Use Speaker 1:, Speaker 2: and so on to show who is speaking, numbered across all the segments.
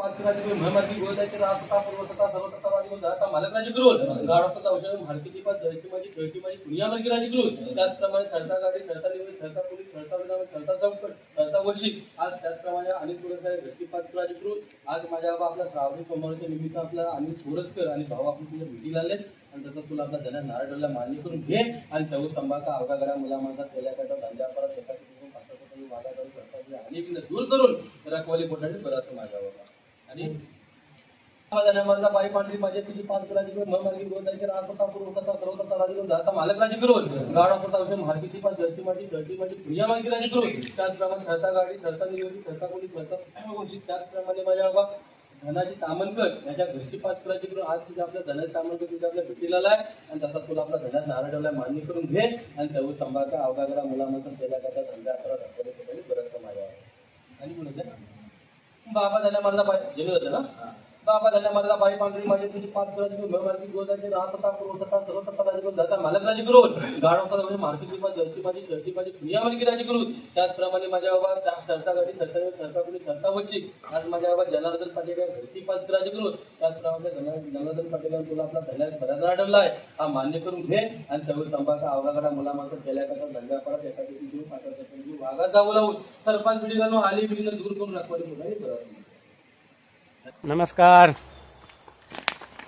Speaker 1: पाचराजी मेहनती गोदायचे रासता पूर्वसता सर्वसता राजी गोदा आता मालकराजी ग्रोथ गाडवसता औषध माझी माझी राजी त्याचप्रमाणे गाडी ठरता निवड ठरता पोलीस ठरता विधान ठरता चौकट ठरता वर्षी आज त्याचप्रमाणे अनिल पुरस्कार घरची पाच राजी ग्रोथ आज माझ्या बाबा आपला श्रावणी सोमवारच्या निमित्त आपला अनिल पुरस्कर आणि भाऊ आपण तुझ्या भेटीला आले आणि तसं तुला आपला जन्म नारळला मान्य करून घे. आणि चौ तंबाखा अवघागड्या मुला माणसा केल्या करता धंद्या परत आणि दूर करून रखवाली पोटाने बरं माझ्या बाबा आणि माझा बाई पांढरी माझ्या पाच गुलाची घेऊन मग गोदाची रास होता पूर्व होता सर्व होता राजी घेऊन जाता मालक राजी करून गाडा होता मार्गीची पाच माझी माझी मार्गी राजी करून त्याचप्रमाणे ठरता गाडी ठरता नियोजी ठरता कोणी ठरता गोष्टी? त्याचप्रमाणे माझ्या बाबा धनाजी तामणकर याच्या घरची पाच कुलाची करून आज तुझ्या आपल्या धनाजी तामणकर तुझ्या आपल्या भेटीला आलाय. आणि तसा तुला आपला धनात नारळाला मान्य करून घे. आणि तेव्हा सांभाळता अवघागरा मुलामाचा केल्या करता धंदा करा रखवाली माझ्या आणि म्हणून बाबा झाल्या मला बाई जमीन होतं ना? बाबा झाल्या मला बाई पांढरी माझी तुझी पाच करायची मेहमानची गोदाची रास होता पूर्व होता सर्व सत्ता राजी करून जाता मालक राजी करून गाड होता म्हणजे मार्केटची पाच जर्ची माझी जर्ची माझी पुण्या मालकी राजी करून त्याचप्रमाणे माझ्या बाबा ठरता गाडी ठरता ठरता कुणी ठरता वच्ची आज माझ्या बाबा जनार्दन पाटील घरची पाच राजी करून त्याचप्रमाणे जना- जनार्दन पाटील तुला आपला धन्यात बऱ्याच आढळला आहे हा मान्य करून घे. आणि तेव्हा तंबाखा अवघाकडा मुलामाचं केल्या करता धंद्या परत एका दिवशी पाठवता जाऊ लावून सरपंच घालून आली दूर करून
Speaker 2: नमस्कार.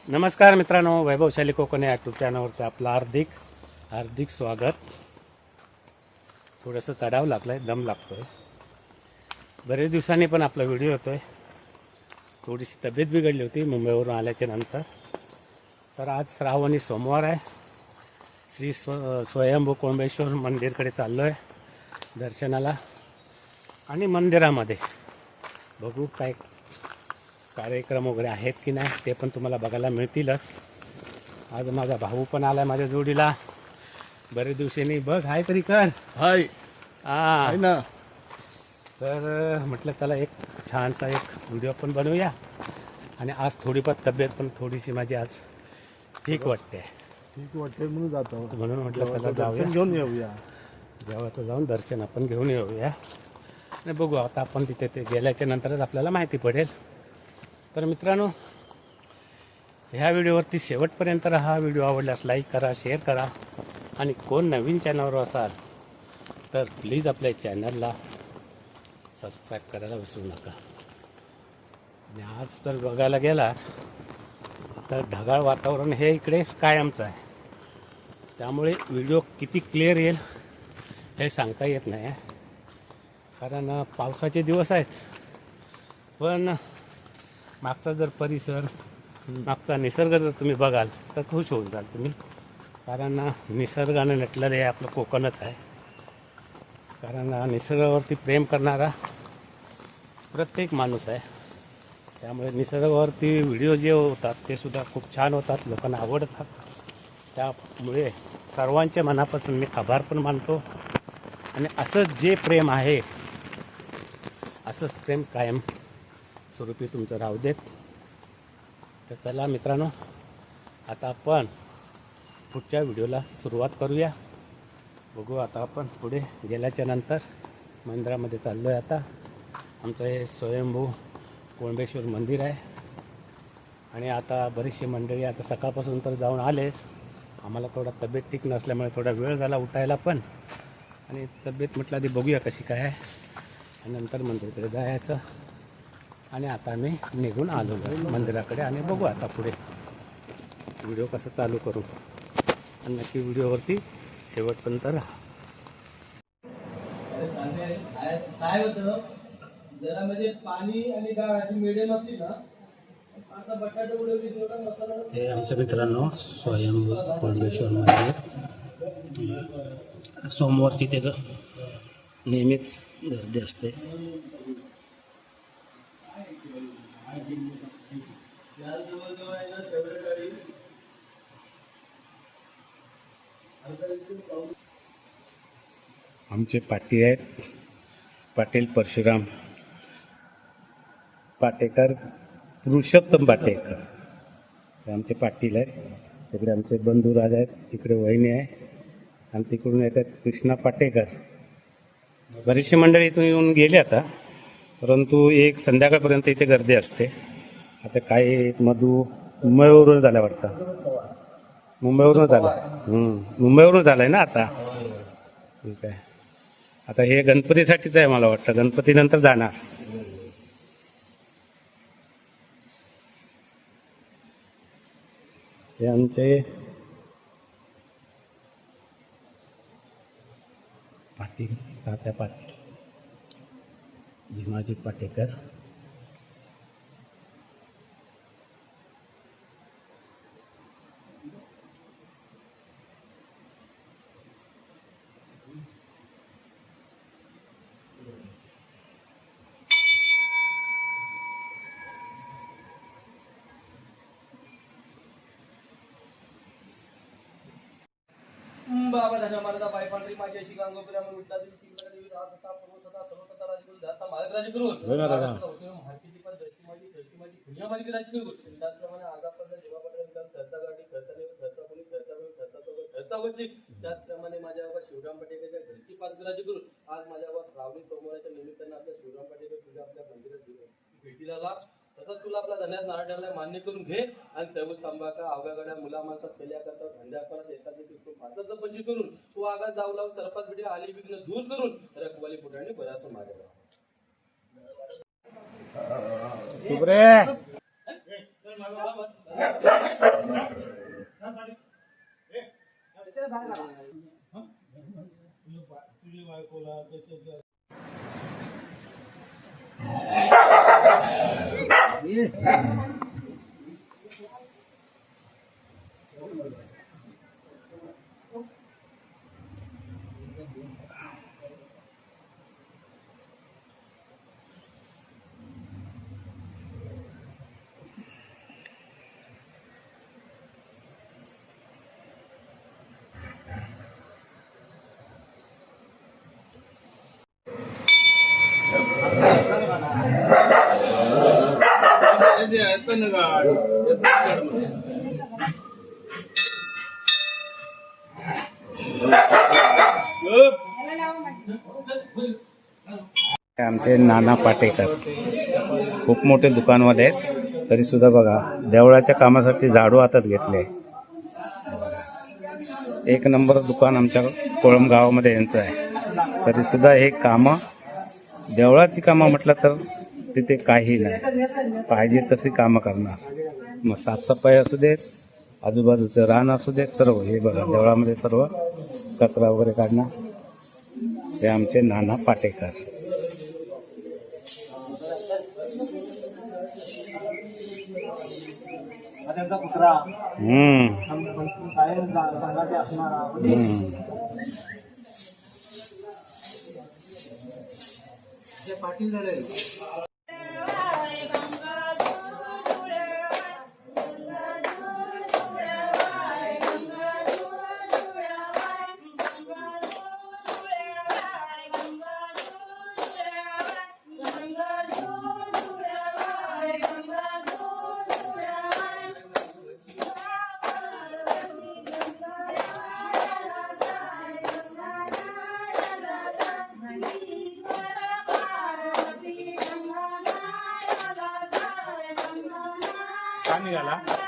Speaker 2: नमस्कार मित्रांनो वैभवशाली कोकण या यूट्यूब चॅनलवरती आपलं हार्दिक हार्दिक स्वागत. थोडंसं चढावं लागलं आहे दम लागतो आहे बरेच दिवसांनी पण आपला व्हिडिओ होतो आहे थोडीशी तब्येत बिघडली होती मुंबईवरून आल्याच्यानंतर. तर आज श्रावणी सोमवार आहे. श्री स्व स्वयंभू कोंबेश्वर मंदिरकडे चाललो आहे दर्शनाला आणि मंदिरामध्ये. बघू काय कार्यक्रम वगैरे आहेत की नाही ते पण तुम्हाला बघायला मिळतीलच. आज माझा भाऊ पण आलाय माझ्या जोडीला. बरेच दिवसांनी बघ हाय तरी कर.
Speaker 3: हाय. हाय ना.
Speaker 2: तर म्हटलं त्याला एक छानसा एक व्हिडिओ पण बनवूया. आणि आज थोडीफार तब्येत पण थोडीशी माझी आज ठीक वाटते.
Speaker 3: ठीक वाटते म्हणून जातो.
Speaker 2: म्हणून म्हटलं त्याला जाऊया.
Speaker 3: घेऊन येऊया.
Speaker 2: देवाचं जाऊन दर्शन आपण घेऊन येऊया. आणि बघू आता आपण तिथे ते गेल्याच्या नंतरच आपल्याला माहिती पडेल. तर मित्रांनो ह्या व्हिडिओवरती शेवटपर्यंत हा व्हिडिओ आवडल्यास लाईक करा शेअर करा. आणि कोण नवीन चॅनलवर असाल तर प्लीज आपल्या चॅनलला सबस्क्राईब करायला विसरू नका. आणि आज तर बघायला गेला तर ढगाळ वातावरण हे इकडे कायमचं आहे. त्यामुळे व्हिडिओ किती क्लिअर येईल हे सांगता येत नाही. आहे. कारण पावसाचे दिवस आहेत. पण मागचा जर परिसर मागचा निसर्ग जर तुम्ही बघाल तर खुश होऊन जाल तुम्ही. कारण निसर्गाने नटलेलं हे आपलं कोकणच आहे. कारण निसर्गावरती प्रेम करणारा प्रत्येक माणूस आहे. त्यामुळे निसर्गावरती व्हिडिओ जे होतात ते सुद्धा खूप छान होतात लोकांना आवडतात. त्यामुळे सर्वांच्या मनापासून मी आभार पण मानतो. आणि असंच जे प्रेम आहे असंच प्रेम कायम स्वरूपी तुमचं राहू देत. तर चला मित्रांनो आता आपण पुढच्या व्हिडिओला सुरुवात करूया. बघू आता आपण पुढे गेल्याच्यानंतर मंदिरामध्ये चाललो आहे आता. आमचं हे स्वयंभू कोळंबेश्वर मंदिर आहे. आणि आता बरीचशी मंडळी आता सकाळपासून तर जाऊन आलेच. आम्हाला थोडा तब्येत ठीक नसल्यामुळे थोडा वेळ झाला उठायला पण. आणि तब्येत म्हटलं आधी बघूया कशी काय आहे. आणि नंतर मंदिराकडे जायचं. आणि आता आम्ही निघून आलो मंदिराकडे आणि बघू आता पुढे. व्हिडिओ कसा चालू करू. आणि नक्की व्हिडिओवरती शेवटपर्यंत राहा.
Speaker 1: काय होतं जरा म्हणजे पाणी आणि डाळ अशी मिडियम असली ना असा बटाटा
Speaker 2: हे आमच्या मित्रांनो स्वयंभू कोंडेश्वर मंदिर. सोमवार तिथे नेहमीच गर्दी असते. आमचे पाटी आहेत. पाटील परशुराम. पाटेकर पुरुषोत्तम पाटेकर. आमचे पाटील आहेत. तिकडे आमचे बंधुराज आहेत. तिकडे वहिनी आहे. आणि तिकडून येतात कृष्णा पाटेकर. बरीचशी मंडळी इथून येऊन गेली आता परंतु एक संध्याकाळपर्यंत इथे गर्दी असते. आता काही मधू मुंबईवरून झाल्या वाटतं. मुंबईवरून झालं. हम्म. मुंबईवरून झालंय ना आता? ठीक आहे. आता हे गणपतीसाठीच आहे मला वाटतं. गणपतीनंतर जाणार. हे आमचे पाटील तात्या पाटील जिमाजी पाटेकर
Speaker 1: बाबा धन मारदा बाय पांढरी माझी अशी गांगोपरी म्हणून विठला देवी तिकडे देवी राहत होता. पूर्व होता सर्व होता. राजगुरु जाता मालक राजगुरु
Speaker 2: ना दादा.
Speaker 1: भारतीची पण दर्शी माझी दर्शी माझी दुनिया माझी राजगुरु त्याचप्रमाणे आगापर्यंत जेव्हा पडला खर्चा गाठी खर्चा नाही खर्चा कोणी खर्चा वेळ खर्चा तो खर्चा वरची. त्याचप्रमाणे माझ्या बाबा शिवराम पटेकरच्या घरची पाच राजगुरु. आज माझ्या बाबा श्रावणी सोमवारच्या निमित्तानं आपल्या शिवराम पटेकर तुझ्या आपल्या मंदिरात भेटीला लाभ. तसंच तुला आपला धन्यात नारळ मान्य करून घे. आणि सर्व सांभाका अवघ्यागड्या मुला माणसात केल्या करता धंद्या करत एखादी तू पाचच पंजी करून तू आगात जाऊ लावून सरपंच बिडी आली विघ्न दूर करून रखवाली पुढाणी बराच माझ्या
Speaker 2: चुप रे आमचे नाना पाटेकर. खूप मोठे दुकानवाले आहेत. तरी सुद्धा बघा देवळाच्या कामासाठी झाडू हातात घेतले. एक नंबर दुकान आमच्या कोळम गावामध्ये यांचं आहे. तरी सुद्धा हे कामं देवळाची कामं म्हटलं तर तिथे काही नाही. पाहिजे तशी कामं करणार. मग साफसफाई असू देत आजूबाजूचं रान असू देत सर्व. हे बघा देवळामध्ये सर्व कचरा वगैरे काढणार. हे आमचे नाना पाटेकर. हम्म.
Speaker 3: कायम संघाचे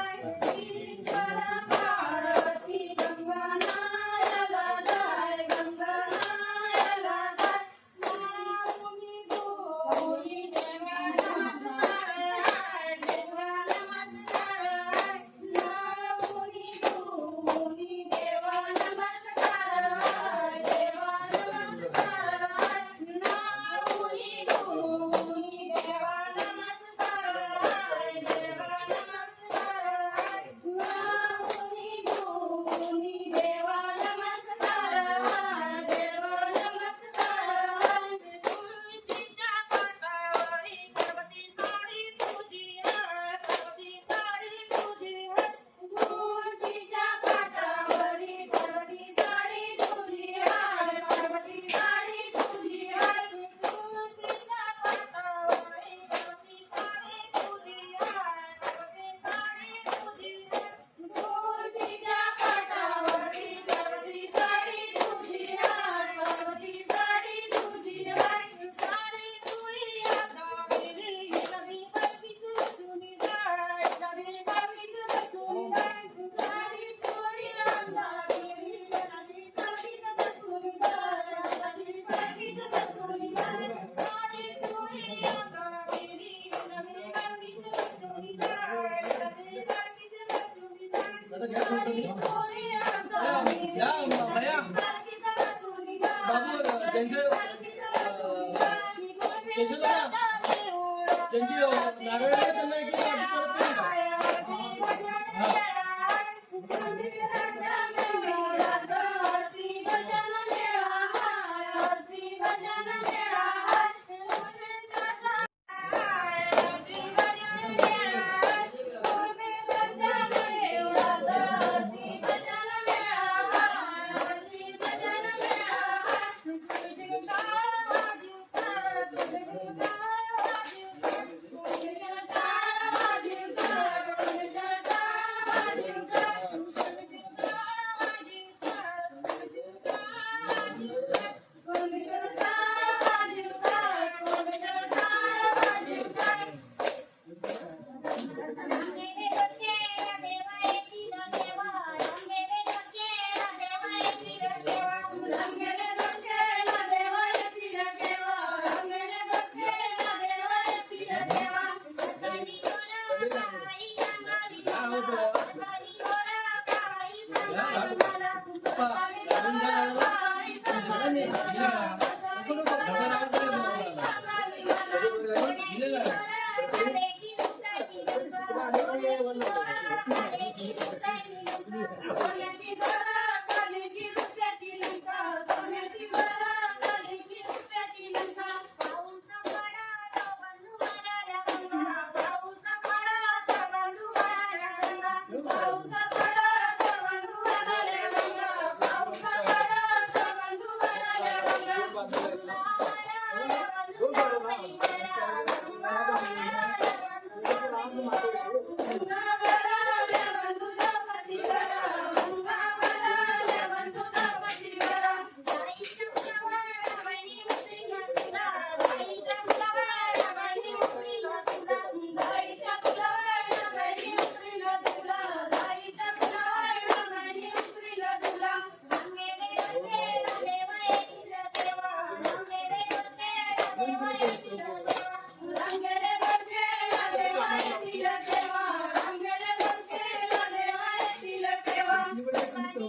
Speaker 3: या भैया बाबू त्यांचं त्यांचं त्यांची नारळ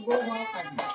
Speaker 3: Gua.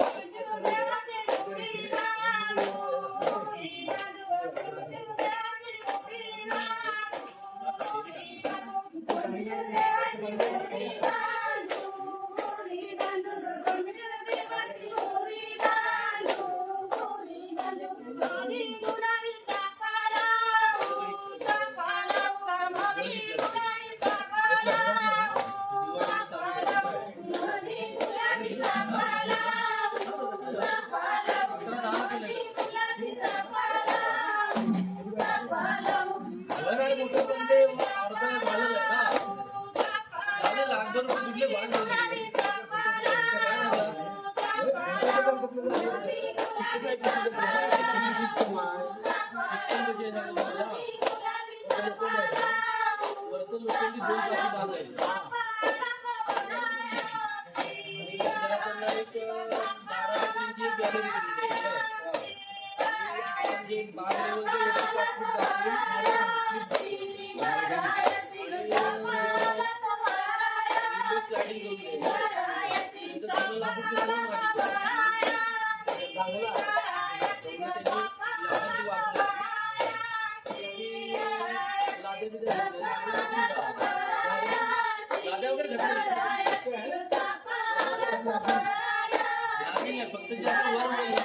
Speaker 3: That's one way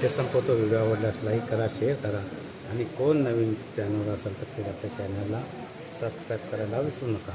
Speaker 3: इथे संपवतो व्हिडिओ आवडल्यास लाईक करा शेअर करा. आणि कोण नवीन चॅनल असेल तर ते आपल्या चॅनलला सबस्क्राईब करायला विसरू नका.